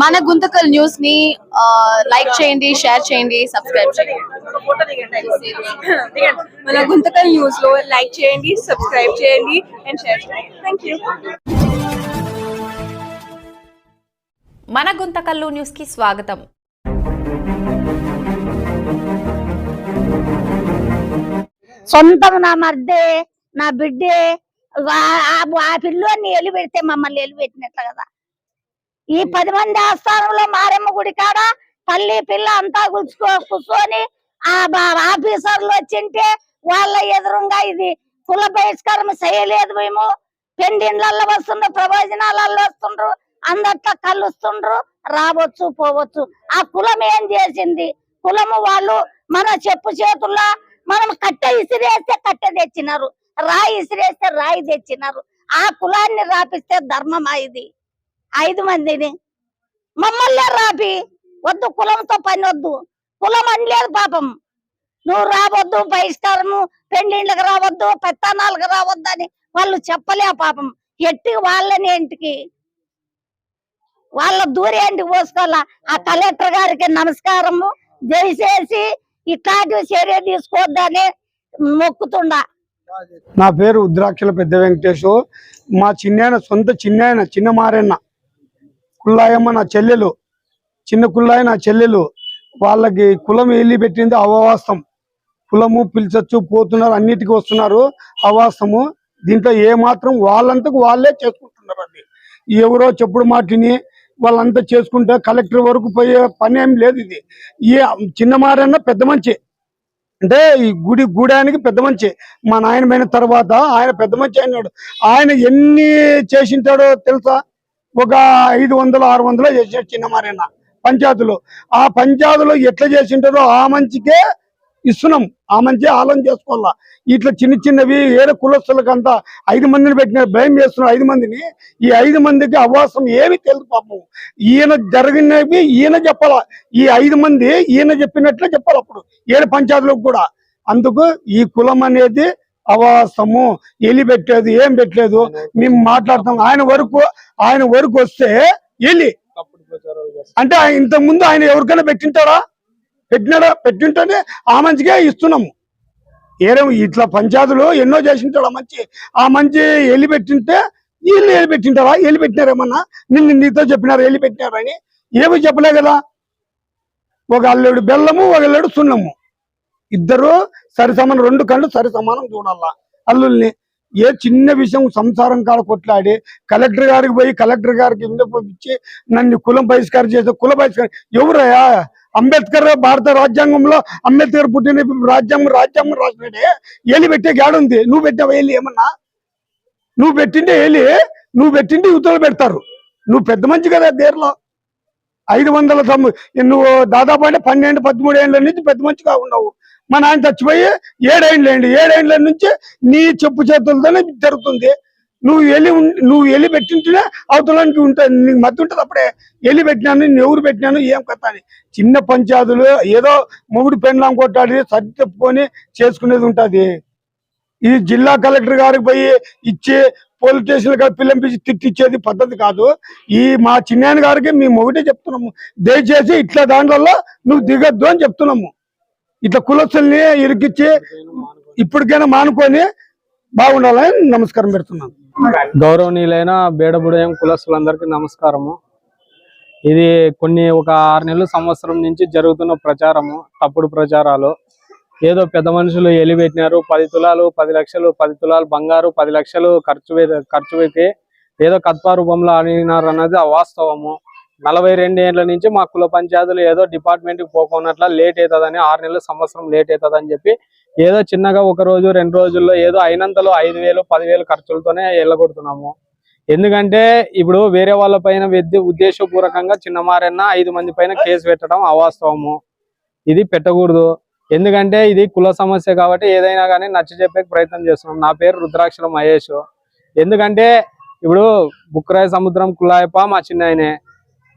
మన గుంతకల్ న్యూస్ని లైక్ చేయండి షేర్ చేయండి సబ్స్క్రైబ్ చేయండి. మన గుంతకల్ న్యూస్లో లైక్ చేయండి సబ్స్క్రైబ్ చేయండి అండ్ షేర్ చేయండి. థ్యాంక్ యూ మన గుంతకల్లు న్యూస్కి స్వాగతం. సొంతం నా మర్దే నా బిడ్డే వా- ఆ ఆ పిల్లోని ఎలి పెడితే మమ్మల్ని ఎలి పెట్టినట్లు కదా? ఈ పది మంది ఆస్థానంలో మారెమ్మ గుడి కాడ తల్లి పిల్ల అంతా కూర్చుకో కూర్చొని ఆ బా- ఆఫీసర్లు వచ్చింటే వాళ్ళ ఎదురుగా ఇది కుల బహిష్కారం చేయలేదు మేము. పెండిండ్లల్లో వస్తుండ్రు ప్రవచనాలలో వస్తుండ్రు అందట్లా కలుస్తుండ్రు రావచ్చు పోవచ్చు. ఆ కులం ఏం చేసింది? కులము వాళ్ళు మన చెప్పు చేతుల్లో మనం కట్టె ఇసిరేస్తే కట్టె తెచ్చినారు. రాయి ఇసిరేస్తే రాయి తెచ్చినారు. ఆ కులాన్ని రాపిస్తే ధర్మమా ఇది? ఐదు మందిని. మమ్మల్ని రాపి. వద్దు కులంతో పని వద్దు. కులం అని లేదు పాపం. నువ్వు రావద్దు బహిష్కారము పెండిండ్లకు రావద్దు పెత్తనాలకు రావద్దు అని వాళ్ళు చెప్పలే పాపం. ఎట్టి వాళ్ళని ఇంటికి వాళ్ళ దూరేంటి పోసుకోవాలా? ఆ కలెక్టర్ గారికి నమస్కారము. దయచేసి ఇట్లాంటి చర్య తీసుకోవద్దని మొక్కుతుండా. నా పేరు ఉద్రాక్షల పెద్ద వెంకటేశు. మా చిన్నాయన సొంత చిన్నాయన చిన్న మారన్న. కుల్లాయమ్మ నా చెల్లెలు చిన్న కుళ్ళాయి నా చెల్లెలు వాళ్ళకి కులం వెళ్ళి పెట్టింది అవాస్తం కులము పిలిచొచ్చు పోతున్నారు అన్నిటికీ వస్తున్నారు అవాస్తము దీంట్లో ఏ మాత్రం వాళ్ళంతకు వాళ్ళే చేసుకుంటున్నారు అండి ఎవరో చెప్పుడు మాటిని వాళ్ళంతా చేసుకుంటే కలెక్టర్ వరకు పోయే పని ఏం లేదు ఇది. ఈ చిన్న మారన్న పెద్ద మంచి అంటే ఈ గుడి గూడానికి పెద్ద మంచి మా నాయనమైన తర్వాత ఆయన పెద్ద మంచి అయినాడు. ఆయన ఎన్ని చేసింటాడో తెలుసా? ఒక ఐదు వందలు ఆరు వందలు చేసాడు చిన్న మారైన పంచాయతీలో. ఆ పంచాయతీలో ఎట్లా చేసింటారో ఆ మంచికే ఇస్తున్నాం. ఆ మంచి ఆలోచన చేసుకోవాలా. ఇట్లా చిన్న చిన్నవి ఏదో కులస్తులకంతా ఐదు మందిని పెట్టిన భయం చేస్తున్నారు ఐదు మందిని. ఈ ఐదు మందికి అవాసం ఏమి తెలుసు పాపం. ఈయన జరిగినవి ఈయన చెప్పాలా. ఈ ఐదు మంది ఈయన చెప్పినట్లే చెప్పాలి అప్పుడు. ఏడు పంచాయతీలకు కూడా. అందుకు ఈ కులం అనేది అవాసము ఎలి పెట్టలేదు. ఏం పెట్టలేదు. మేము మాట్లాడతాం ఆయన వరకు ఆయన వరకు వస్తే ఎలి. అంటే ఇంతకు ముందు ఆయన ఎవరికైనా పెట్టింటాడా? పెట్టినాడా? పెట్టింటేనే ఆ మంచిగా ఇస్తున్నాము. ఏదో ఇట్లా పంచాయతీలు ఎన్నో చేసింటాడు ఆ మంచి. ఆ మంచి ఎలి పెట్టింటే వీళ్ళు ఎలి పెట్టింటారా? ఎలి పెట్టినారేమన్నా నిన్ను నీతో చెప్పినారు? ఎలి పెట్టినారని ఏమి చెప్పలే కదా. ఒక అల్లుడు బెల్లము ఒక అల్లుడు సున్నము. ఇద్దరు సరి సమానం రెండు కళ్ళు సరి సమానం చూడాలా? అల్లుల్ని ఏ చిన్న విషయం సంసారం కాడ కొట్లాడి కలెక్టర్ గారికి పోయి కలెక్టర్ గారికి విన్నపించి నన్ను కులం బహిష్కారం చేసే కుల బహిష్కారం ఎవరయ్యా? అంబేద్కర్ భారత రాజ్యాంగంలో అంబేద్కర్ పుట్టిన రాజ్యాంగం రాజ్యాంగం రాసినాడే. ఏలి పెట్టే గాడుంది నువ్వు పెట్టావు ఏలి ఏమన్నా? నువ్వు పెట్టింటే ఏలి నువ్వు పెట్టింటే యువతలు పెడతారు. నువ్వు పెద్ద మంచి కదా దేర్లో ఐదు వందల తొమ్మిది నువ్వు దాదాపు అంటే పన్నెండు పదమూడు ఏళ్ళ నుంచి పెద్ద మంచిగా ఉన్నావు. మా నాయన చచ్చిపోయి ఏడేండ్లేండి ఏడేండ్ల నుంచి నీ చెప్పు చేతులతోనే జరుగుతుంది. నువ్వు ఎలి నువ్వు ఎలి పెట్టింటేనే అవతలానికి ఉంటుంది నీకు మధ్య ఉంటుంది అప్పుడే. ఎలి పెట్టినాను నేను ఎవరు పెట్టినాను ఏం కథ అని. చిన్న పంచాయతీలు ఏదో మొగుడు పెండ్లాం కొట్టాడి సర్ది చెప్పుకొని చేసుకునేది ఉంటుంది. ఈ జిల్లా కలెక్టర్ గారికి పోయి ఇచ్చి పోలీస్ స్టేషన్ పిల్లంపించి తిట్టిచ్చేది పద్ధతి కాదు. ఈ మా చిన్నాయన గారికి మేము ఒకటే చెప్తున్నాము. దయచేసి ఇట్లా దాంట్లో నువ్వు దిగద్దు అని చెప్తున్నాము. ఇట్లా కులస్తుల్ని ఇరికిచ్చి ఇప్పటికైనా మానుకొని బాగుండాలని నమస్కారం పెడుతున్నాను. గౌరవనీయులైన బేడబుడయం కులస్తులందరికీ నమస్కారము. ఇది కొన్ని ఒక ఆరు నెలల సంవత్సరం నుంచి జరుగుతున్న ప్రచారము తప్పుడు ప్రచారాలు. ఏదో పెద్ద మనుషులు ఎలిపెట్టినారు పది తులాలు పది లక్షలు పది తులాలు బంగారు పది లక్షలు ఖర్చు ఖర్చు పెట్టి ఏదో కత్పా రూపంలో అడిగినారు అన్నది అవాస్తవము నలభై రెండు ఏళ్ళ నుంచి మా కుల పంచాయతీలు ఏదో డిపార్ట్మెంట్కి పోకున్నట్ల లేట్ అవుతుందని ఆరు నెలల సంవత్సరం లేట్ అవుతుందని చెప్పి ఏదో చిన్నగా ఒక రోజు రెండు రోజుల్లో ఏదో అయినంతలో ఐదు వేలు పదివేలు ఖర్చులతోనే వెళ్ళగొడుతున్నాము ఎందుకంటే ఇప్పుడు వేరే వాళ్ళ పైన ఉద్దేశపూర్వకంగా చిన్నమారన్న ఐదు మంది పైన కేసు పెట్టడం అవాస్తవము. ఇది పెట్టకూడదు. ఎందుకంటే ఇది కుల సమస్య కాబట్టి ఏదైనా కానీ నచ్చ చెప్పే ప్రయత్నం చేస్తున్నాం. నా పేరు రుద్రాక్షల మహేష్. ఎందుకంటే ఇప్పుడు బుక్రాయ సముద్రం కులాయప మా చిన్నాయనే.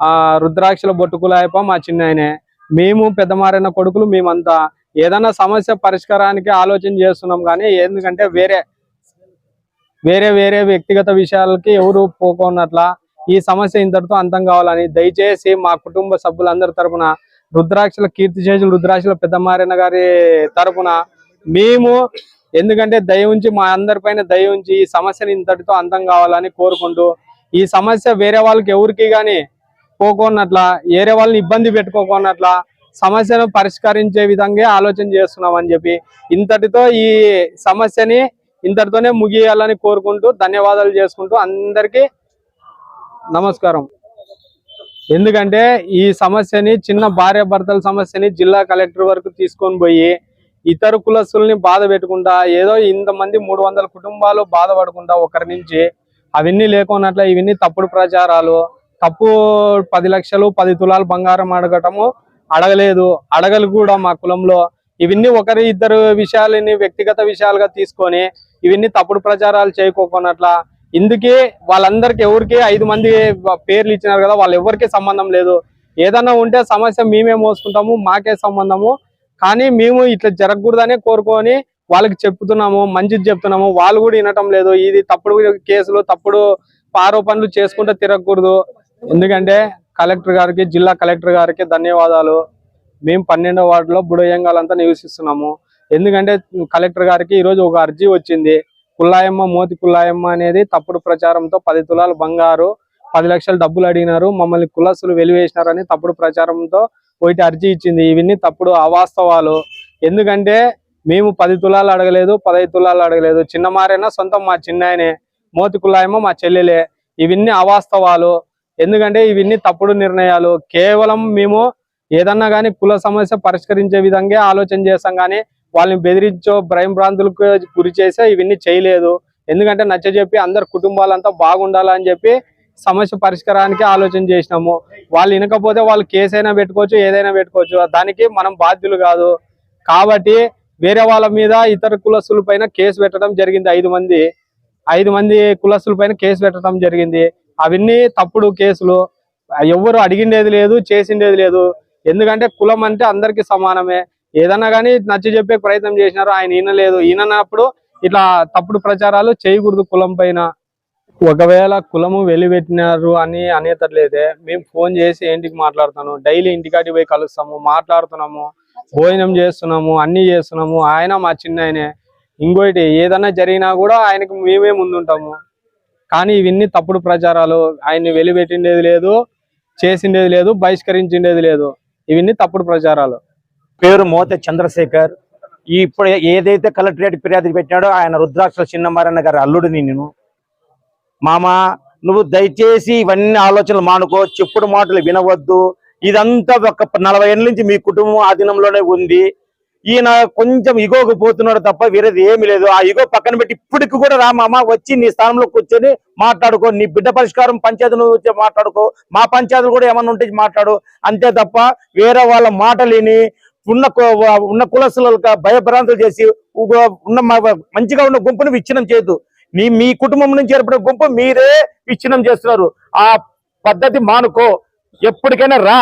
ఆ రుద్రాక్షల బొట్టుకులాయప మా చిన్నాయనే. మేము పెద్దమారైన కొడుకులు మేమంతా ఏదైనా సమస్య పరిష్కారానికి ఆలోచన చేస్తున్నాం కానీ ఎందుకంటే వేరే వేరే వేరే వ్యక్తిగత విషయాలకి ఎవరు పోకున్నట్లా ఈ సమస్య ఇంతటితో అంతం కావాలని దయచేసి మా కుటుంబ సభ్యులందరి తరపున రుద్రాక్షల కీర్తి చేసిన రుద్రాక్షల పెద్దమారైన గారి తరపున మేము ఎందుకంటే దయ ఉంచి మా అందరిపైన దయ ఉంచి ఈ సమస్యని ఇంతటితో అంతం కావాలని కోరుకుంటూ ఈ సమస్య వేరే వాళ్ళకి ఎవరికి కానీ పోకోనట్ల వేరే వాళ్ళని ఇబ్బంది పెట్టుకోకున్నట్ల సమస్యను పరిష్కరించే విధంగా ఆలోచన చేస్తున్నాం అని చెప్పి ఇంతటితో ఈ సమస్యని ఇంతటితోనే ముగియాలని కోరుకుంటూ ధన్యవాదాలు చేసుకుంటూ అందరికీ నమస్కారం. ఎందుకంటే ఈ సమస్యని చిన్న భార్య భర్తల సమస్యని జిల్లా కలెక్టర్ వరకు తీసుకొని పోయి ఇతర కులస్తుల్ని బాధ పెట్టుకుంటా ఏదో ఇంతమంది మూడు వందల కుటుంబాలు బాధపడకుండా ఒకరి నుంచి అవన్నీ లేకున్నట్ల ఇవన్నీ తప్పుడు ప్రచారాలు తప్పు పది లక్షలు పది తులాలు బంగారం అడగటము అడగలేదు. అడగలు కూడా మా కులంలో. ఇవన్నీ ఒకరి ఇద్దరు విషయాలని వ్యక్తిగత విషయాలుగా తీసుకొని ఇవన్నీ తప్పుడు ప్రచారాలు చేయకోకున్నట్ల. ఇందుకే వాళ్ళందరికి ఎవరికి ఐదు మంది పేర్లు ఇచ్చినారు కదా వాళ్ళు ఎవరికి సంబంధం లేదు. ఏదన్నా ఉంటే సమస్య మేమే మోసుకుంటాము మాకే సంబంధము. కానీ మేము ఇట్లా జరగకూడదనే కోరుకొని వాళ్ళకి చెప్తున్నాము మంచిది చెప్తున్నాము. వాళ్ళు కూడా వినటం లేదు. ఇది తప్పుడు కేసులు తప్పుడు ఆరోపణలు చేసుకుంటూ తిరగకూడదు. ఎందుకంటే కలెక్టర్ గారికి జిల్లా కలెక్టర్ గారికి ధన్యవాదాలు. మేము పన్నెండో వార్డులో బుడయంగాలంతా నివసిస్తున్నాము. ఎందుకంటే కలెక్టర్ గారికి ఈరోజు ఒక అర్జీ వచ్చింది. కుల్లాయమ్మ మోతి కుల్లాయమ్మ అనేది తప్పుడు ప్రచారంతో పది తులాలు బంగారు పది లక్షలు డబ్బులు అడిగినారు. మమ్మల్ని కులసులు వెలివేసినారని తప్పుడు ప్రచారంతో ఒకటి అర్జీ ఇచ్చింది. ఇవన్నీ తప్పుడు అవాస్తవాలు. ఎందుకంటే మేము పది తులాలు అడగలేదు పదహైదు తులాలు అడగలేదు. చిన్న మారైనా సొంతం మా చిన్నాయనే మోతి కుల్లాయమ్మ మా చెల్లెలే. ఇవన్నీ అవాస్తవాలు. ఎందుకంటే ఇవన్నీ తప్పుడు నిర్ణయాలు. కేవలం మేము ఏదన్నా కానీ కుల సమస్య పరిష్కరించే విధంగా ఆలోచన చేస్తాం కానీ వాళ్ళని బెదిరించో భయం భ్రాంతులకు గురి చేసే ఇవన్నీ చేయలేదు. ఎందుకంటే నచ్చ చెప్పి అందరు కుటుంబాలంతా బాగుండాలని చెప్పి సమస్య పరిష్కారానికి ఆలోచన చేసినాము. వాళ్ళు వినకపోతే వాళ్ళు కేసు అయినా పెట్టుకోవచ్చు ఏదైనా పెట్టుకోవచ్చు. దానికి మనం బాధ్యులు కాదు. కాబట్టి వేరే వాళ్ళ మీద ఇతర కులస్తుల పైన కేసు పెట్టడం జరిగింది ఐదు మంది. ఐదు మంది కులస్తుల పైన కేసు పెట్టడం జరిగింది. అవన్నీ తప్పుడు కేసులు. ఎవరు అడిగిండేది లేదు చేసిండేది లేదు. ఎందుకంటే కులం అంటే అందరికి సమానమే. ఏదన్నా కానీ నచ్చ చెప్పే ప్రయత్నం చేసినారు ఆయన ఈనలేదు ఈనప్పుడు ఇట్లా తప్పుడు ప్రచారాలు చేయకూడదు కులం పైన. ఒకవేళ కులము వెలిపెట్టినారు అని అనేటట్లయితే మేము ఫోన్ చేసి ఏంటికి మాట్లాడుతాను డైలీ ఇంటికాటికి పోయి కలుస్తాము మాట్లాడుతున్నాము భోజనం చేస్తున్నాము అన్ని చేస్తున్నాము. ఆయన మా చిన్న ఆయనే ఇంకోటి ఏదన్నా జరిగినా కూడా ఆయనకు మేమే ముందుంటాము. కానీ ఇవన్నీ తప్పుడు ప్రచారాలు. ఆయన్ని వెలిపెట్టిండేది లేదు చేసిండేది లేదు బహిష్కరించిండేది లేదు. ఇవన్నీ తప్పుడు ప్రచారాలు. పేరు మోత చంద్రశేఖర్. ఈ ఇప్పుడు ఏదైతే కలెక్టరేట్ ఫిర్యాదు పెట్టినాడో ఆయన రుద్రాక్ష చిన్నమారన్న గారి అల్లుడిని నేను మామ నువ్వు దయచేసి ఇవన్నీ ఆలోచనలు మానుకో చెప్పుడు మాటలు వినవద్దు. ఇదంతా ఒక నలభై ఏళ్ళ నుంచి మీ కుటుంబం ఆధీనంలోనే ఉంది. ఈయన కొంచెం ఇగోకు పోతున్నాడు తప్ప వేరేది ఏమి లేదు. ఆ ఇగో పక్కన పెట్టి ఇప్పటికి కూడా రా వచ్చి నీ స్థానంలో కూర్చొని మాట్లాడుకో. నీ బిడ్డ పరిష్కారం పంచాయతీ నువ్వు వచ్చి మాట్లాడుకో. మా పంచాయతీలు కూడా ఏమన్నా ఉంటే మాట్లాడు. అంతే తప్ప వేరే వాళ్ళ మాటలిని ఉన్న ఉన్న కులసులకు భయభ్రాంతులు చేసి ఉన్న మంచిగా ఉన్న గుంపును విచ్ఛిన్నం చేయదు మీ మీ కుటుంబం నుంచి ఏర్పడిన గుంపు మీరే విచ్ఛిన్నం చేస్తున్నారు. ఆ పద్ధతి మానుకో. ఎప్పటికైనా రా.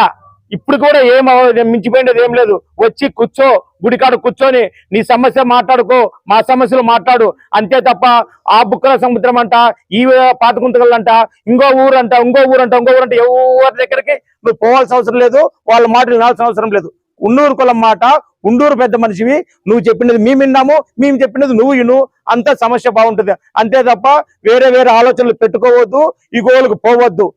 ఇప్పుడు కూడా ఏం మించిపోయినది ఏం లేదు. వచ్చి కూర్చో గుడికాడు కూర్చొని నీ సమస్య మాట్లాడుకో మా సమస్యలు మాట్లాడు. అంతే తప్ప ఆ బుక్కల సముద్రం అంట ఈ పాతకుంతకల్ అంట ఇంకో ఊరు అంట ఇంకో ఊరు అంట ఇంకో ఊరు ఎవరి దగ్గరికి నువ్వు పోవాల్సిన అవసరం లేదు వాళ్ళ మాటలు వినాల్సిన అవసరం లేదు. ఉన్నూరు కులం మాట ఉండూరు పెద్ద మనిషివి నువ్వు చెప్పినది మేము విన్నాము మేము చెప్పినది నువ్వు విను అంత సమస్య బాగుంటుంది. అంతే తప్ప వేరే వేరే ఆలోచనలు పెట్టుకోవద్దు ఈ గోలకు పోవద్దు.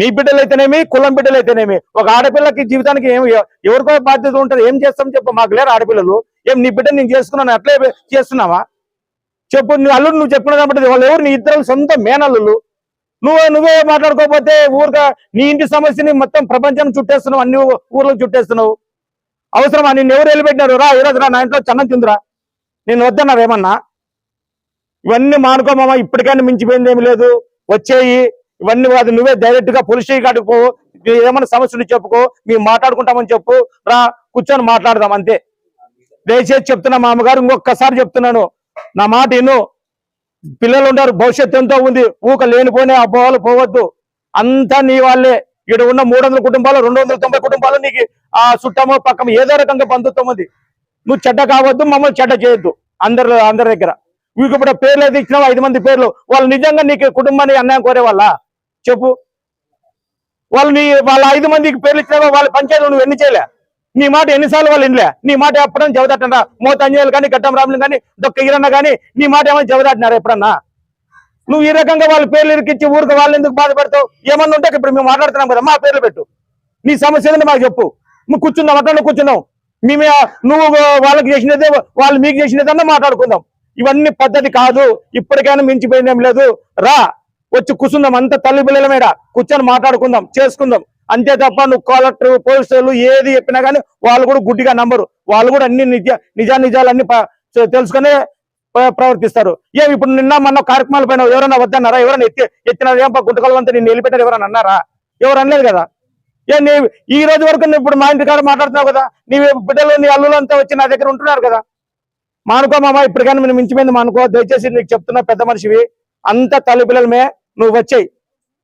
నీ బిడ్డలైతేనేమి కులం బిడ్డలైతేనేమి ఒక ఆడపిల్లకి జీవితానికి ఏం ఎవరికో బాధ్యత ఉంటుంది ఏం చేస్తాం చెప్పు మాకు లేరు ఆడపిల్లలు. ఏం నీ బిడ్డ నేను చేసుకున్నాను అట్లే చేస్తున్నావా? చెప్పు నువ్వు అల్లుడు నువ్వు చెప్పిన కాబట్టి వాళ్ళు ఎవరు నీ ఇద్దరు సొంత మేనల్లులు. నువ్వు నువ్వే మాట్లాడుకోకపోతే ఊరుగా నీ ఇంటి సమస్యని మొత్తం ప్రపంచం చుట్టేస్తున్నావు అన్ని ఊర్లకు చుట్టేస్తున్నావు. అవసరమా? నిన్ను ఎవరు వెళ్ళిపెట్టినారు రా ఈరోజు రా నా ఇంట్లో చన్నం తిందిరా. నేను వద్దన్నారు ఏమన్నా ఇవన్నీ మానుకోమా ఇప్పటికైనా మించిపోయింది ఏమి లేదు. వచ్చేయి. ఇవన్నీ కాదు నువ్వే డైరెక్ట్గా పోలీస్ స్టేషన్ కాడికి పో ఏమైనా సమస్యలు చెప్పుకో మేము మాట్లాడుకుంటామని చెప్పు రా కూర్చొని మాట్లాడదాం అంతే. దయచేసి చెప్తున్నా మా అమ్మగారు ఇంకొకసారి చెప్తున్నాను నా మాట విను. పిల్లలు ఉన్నారు భవిష్యత్తు ఎంతో ఉంది ఊక లేనిపోయినా అపోహలు పోవద్దు. అంతా నీ వాళ్ళే. ఇక్కడ ఉన్న మూడు వందల కుటుంబాలు రెండు వందల తొంభై కుటుంబాలు నీకు ఆ చుట్టమో పక్కమో ఏదో రకంగా బంధుత్వం ఉంది నువ్వు చెడ్డ కావద్దు మమ్మల్ని చెడ్డ చేయొద్దు అందరి అందరి దగ్గర. వీకు ఇప్పుడు పేర్లు అయితే ఇచ్చినావు? ఐదు మంది పేర్లు. వాళ్ళు నిజంగా నీకు కుటుంబాన్ని అన్యాయం కోరే వాళ్ళ చెప్పు. వాళ్ళు నీ వాళ్ళ ఐదు మందికి పేర్లు ఇచ్చినావా? వాళ్ళ పంచాయతీ నువ్వు ఎన్ని చేయలే? నీ మాట ఎన్నిసార్లు వాళ్ళు వినలే? నీ మాట ఎప్పుడన్నా జవదాటరా మోత కానీ గడ్డం రాములు కానీ దొక్క ఈరన్న కానీ నీ మాట ఏమైనా జవదాటినారా ఎప్పుడన్నా? నువ్వు ఈ రకంగా వాళ్ళ పేర్లు ఇరికిచ్చి ఊరికి వాళ్ళు ఎందుకు బాధపడతావు? ఏమన్నా ఉంటే ఇప్పుడు మేము మాట్లాడుతున్నాం కదా మా పేర్లు పెట్టు. నీ సమస్య ఏదంటే మాకు చెప్పు. నువ్వు కూర్చున్నావు అట్లా కూర్చున్నాం మేమే నువ్వు వాళ్ళకి చేసినదే వాళ్ళు మీకు చేసినదన్నా మాట్లాడుకుందాం. ఇవన్నీ పద్ధతి కాదు. ఇప్పటికైనా మించిపోయిందేం లేదు. రా. వచ్చి కూర్చుందాం. అంత తల్లి పిల్లల మీద కూర్చొని మాట్లాడుకుందాం చేసుకుందాం. అంతే తప్ప నువ్వు కలెక్టర్ పోలీసులు ఏది చెప్పినా కానీ వాళ్ళు కూడా గుడ్డిగా నంబరు వాళ్ళు కూడా అన్ని నిజ నిజా నిజాలు అన్ని తెలుసుకునే ప్రవర్తిస్తారు. ఏమి ఇప్పుడు నిన్న మొన్న కార్యక్రమాల పైన ఎవరైనా వద్దన్నారా? ఎవరైనా ఎత్తి ఎత్తినారు? ఏం గుంటకల్లంతా నేను నిలబెట్టారు ఎవరైనా అన్నారా? ఎవరు అనలేదు కదా? ఏ నీ ఈ రోజు వరకు నువ్వు ఇప్పుడు మా ఇంటికాడ మాట్లాడుతున్నావు కదా? నీ బిడ్డలు నీ అల్లులు అంతా వచ్చి నా దగ్గర ఉంటున్నారు కదా? మానుకో మామ ఇప్పటికైనా మేము మించిపోయింది మానుకో. దయచేసి నీకు చెప్తున్నా పెద్ద మనిషివి. అంత తల్లి పిల్లలమే నువ్వు వచ్చాయి.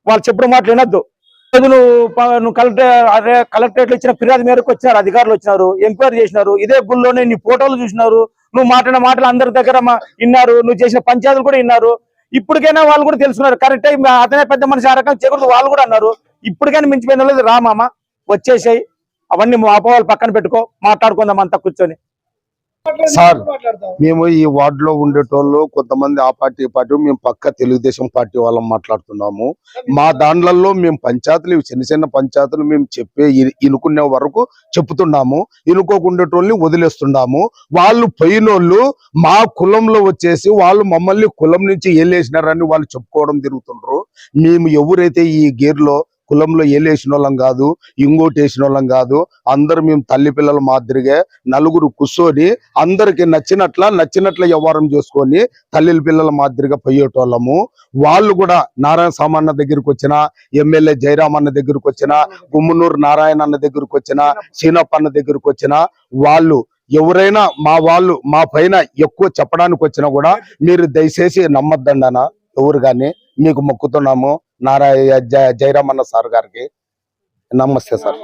వాళ్ళు చెప్పిన మాటలు వినొద్దు. నువ్వు నువ్వు కలెక్టర్ అదే కలెక్టరేట్ ఇచ్చిన ఫిర్యాదు మేరకు వచ్చినారు అధికారులు వచ్చినారు ఎంక్వైరీ చేసినారు ఇదే గుళ్ళోనే నీ ఫోటోలు చూసినారు నువ్వు మాట్లాడిన మాటలు అందరి దగ్గర మా- విన్నారు నువ్వు చేసిన పంచాయతీలు కూడా విన్నారు. ఇప్పటికైనా వాళ్ళు కూడా తెలుసుకున్నారు. కరెక్ట్ అతనే పెద్ద మనిషి ఆ రకం చేయకూడదు వాళ్ళు కూడా అన్నారు. ఇప్పటికైనా మించిపోయిన లేదు రామామ వచ్చేసాయి. అవన్నీ మా అపోవాళ్ళు పక్కన పెట్టుకో మాట్లాడుకుందాం అంతా కూర్చొని. సార్ మేము ఈ వార్డ్లో ఉండేటోళ్ళు కొంతమంది ఆ పార్టీ పార్టీ మేము పక్క తెలుగుదేశం పార్టీ వాళ్ళం మాట్లాడుతున్నాము. మా దాండ్లలో మేము పంచాయతీలు ఇవి చిన్న చిన్న పంచాయతీలు మేము చెప్పే ఇనుకునే వరకు చెప్తున్నాము. ఇనుకోకుండేటోళ్ళని వదిలేస్తున్నాము. వాళ్ళు పోయినోళ్ళు మా కులంలో వచ్చేసి వాళ్ళు మమ్మల్ని కులం నుంచి ఏలేసినారని వాళ్ళు చెప్పుకోవడం తిరుగుతుండ్రు మేము ఎవరైతే ఈ గేర్లో కులంలో ఏలేసిన వాళ్ళం కాదు ఇంకోటి వేసిన వాళ్ళం కాదు. అందరు మేము తల్లి పిల్లల మాదిరిగా నలుగురు కూర్చొని అందరికి నచ్చినట్ల నచ్చినట్ల వ్యవహారం చేసుకొని తల్లి పిల్లల మాదిరిగా పోయేటోళ్ళము. వాళ్ళు కూడా నారాయణ సామాన్న దగ్గరికి వచ్చిన ఎమ్మెల్యే జయరామ్ అన్న దగ్గరికి వచ్చిన గుమ్మనూరు నారాయణ అన్న దగ్గరికి వచ్చిన సీనప్ప అన్న దగ్గరికి వచ్చిన వాళ్ళు ఎవరైనా మా వాళ్ళు మా పైన ఎక్కువ చెప్పడానికి వచ్చినా కూడా మీరు దయచేసి నమ్మద్దండనా? అన్న ఎవరు కానీ మీకు మొక్కుతున్నాము. నారాయణ జయ- జయరామ్ అన్న సార్ గారికి నమస్తే సార్